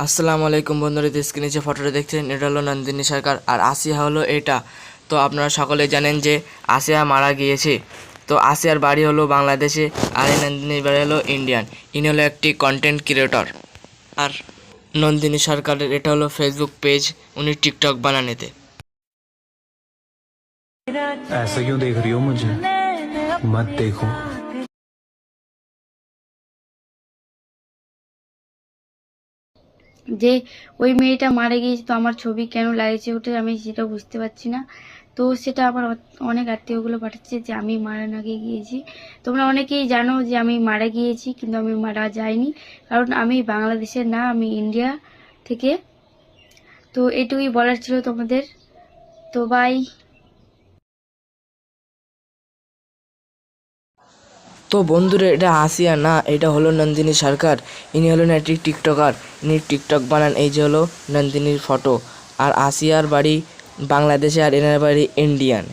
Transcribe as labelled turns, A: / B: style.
A: আসসালামু আলাইকুম বন্ধুরা স্ক্রিনে যে ফটোটা দেখছেন এটা হলো নন্দিনী সরকার আর আসিয়া হলো এটা তো আপনারা সকলে জানেন যে আসিয়া মারা গিয়েছে তো আসিয়ার বাড়ি হলো বাংলাদেশে আর এই নন্দিনীর বাড়ি হলো ইন্ডিয়ান ইনি হলো একটি কন্টেন্ট ক্রিয়েটর আর নন্দিনী সরকারের এটা হলো ফেসবুক পেজ উনি টিকটক বানানেতে
B: ऐसा क्यों देख रही हो मुझे मत देखो
C: যে ওই মেয়েটা মারা গিয়েছে, তো আমার ছবি কেন লাগিয়েছে ওটা আমি সেটা বুঝতে পারছি না। তো সেটা আমার অনেক আত্মীয়গুলো পাঠাচ্ছে যে আমি মারা নাকি গিয়েছি। তোমরা অনেকেই জানো যে আমি মারা গিয়েছি কিন্তু আমি মারা যাইনি, কারণ আমি বাংলাদেশের না, আমি ইন্ডিয়া থেকে। তো এটুকুই বলার ছিল তোমাদের। তো বাই
A: তো বন্ধুরা, এটা আসিয়া না, এটা হলো নন্দিনী সরকার। ইনি হলেন একটি টিকটকার। ইনি টিকটক বানান, এই যে হলো নন্দিনীর ফটো। আর আসিয়ার বাড়ি বাংলাদেশে আর এনার বাড়ি ইন্ডিয়ান।